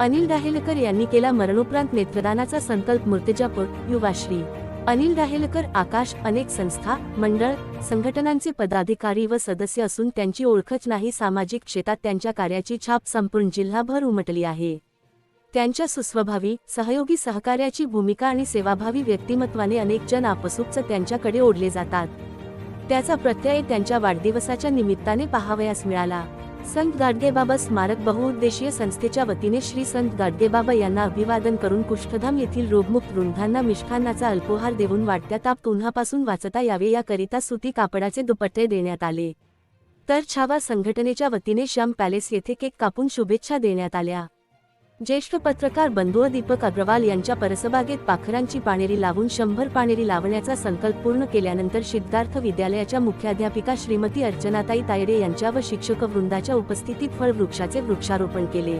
अनिल दाहेलकर यांनी केला मरणोपरांत नेत्रदानाचा संकल्प मूर्तिजापूर युवाश्री अनिल दाहेलकर आकाश अनेक संस्था मंडळ संघटनांचे पदाधिकारी व सदस्य असून त्यांची ओळखच नाही सामाजिक क्षेत्रात त्यांच्या कार्याची छाप संपूर्ण जिल्हाभर उमटली आहे. त्यांच्या सुस्वभावी सहयोगी सहकार्याची भूमिका आणि सेवाभावी व्यक्तिमत्वाने अनेक जण आपसूकच त्यांच्याकडे ओढले जातात. त्याचा प्रत्यय त्यांच्या वाढदिवसाच्या निमित्ताने पाहावयास मिळाला. संत गाडगेबाबा स्मारक बहुउद्देशीय संस्थेच्या वतीने श्री संत गाडगेबाबा यांना अभिवादन करून कुष्ठधाम येथील रोगमुक्त रुंधांना मिष्ठान्नाचा अल्पोहार देऊन वाटत्या ताप उन्हापासून वाचता यावे याकरिता सुती कापडाचे दुपट्टे देण्यात आले. तर छावा संघटनेच्या वतीने श्याम पॅलेस येथे केक कापून शुभेच्छा देण्यात आल्या. ज्येष्ठ पत्रकार बंधू दीपक अग्रवाल यांच्या परसबागेत पाखरांची पाणेरी लावून शंभर पाणेरी लावण्याचा संकल्प पूर्ण केल्यानंतर सिद्धार्थ विद्यालयाच्या मुख्याध्यापिका श्रीमती अर्चनाताई तायडे यांच्या व शिक्षक वृंदाच्या उपस्थितीत फळवृक्षाचे वृक्षारोपण केले.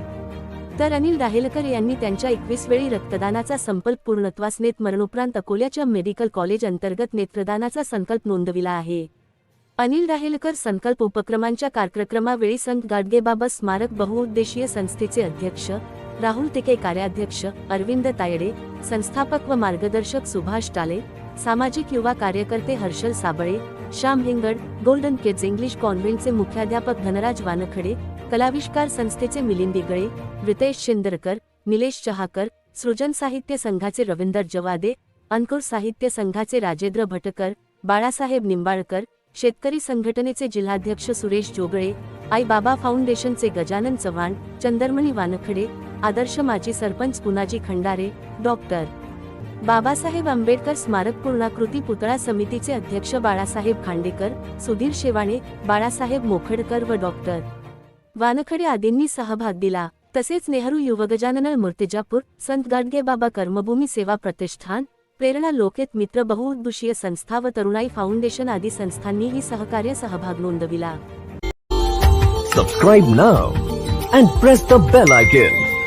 तर अनिल राहेलकर यांनी त्यांच्या एकवीस वेळी रक्तदानाचा संकल्प पूर्णत्वास नेत मरणोपरांत अकोल्याच्या मेडिकल कॉलेज अंतर्गत नेत्रदानाचा संकल्प नोंदविला आहे. अनिल राहेलकर संकल्प उपक्रमांच्या कार्यक्रमावेळी संत गाडगेबाबा स्मारक बहुउद्देशीय संस्थेचे अध्यक्ष राहुल टिके कार्याध्यक्ष अरविंद तायडे संस्थापक व मार्गदर्शक सुभाष टाले सामाजिक युवा कार्यकर्ते Harshal Sable Shyam Hingad golden kids English कॉन्व्हेंटचे मुख्याध्यापक धनराज वानखडे कलाविष्कार संस्थेचे मिलिंद दिगळे रितेश शिंदरकर निलेश चहाकर सृजन साहित्य संघाचे रवींदर जवादे अंकुर साहित्य संघाचे राजेंद्र भटकर बाळासाहेब निंबाळकर शेतकरी संघटनेचे जिल्हाध्यक्ष सुरेश जोगळे आई बाबा फाउंडेशनचे गजानन चव्हाण चंदरमणी वानखडे आदर्श माजी सरपंच पुनाजी खंडारे डॉक्टर बाबासाहेब आंबेडकर स्मारक पूर्णाकृती पुतळा समितीचे अध्यक्ष बाळासाहेब खांडेकर सुधीर शेवाणे बाळासाहेब मोखडकर व डॉक्टर वानखडे आदींनी सहभाग दिला. तसेच नेहरू युवगजानन मूर्तिजापूर संत गाडगेबाबा कर्मभूमी सेवा प्रतिष्ठान प्रेरणा लोकेत मित्र बहुउद्देशीय संस्था व तरुणाई फाउंडेशन आदी संस्थांनीही सहकार्य सहभाग नोंदविला. Subscribe now and press the bell icon.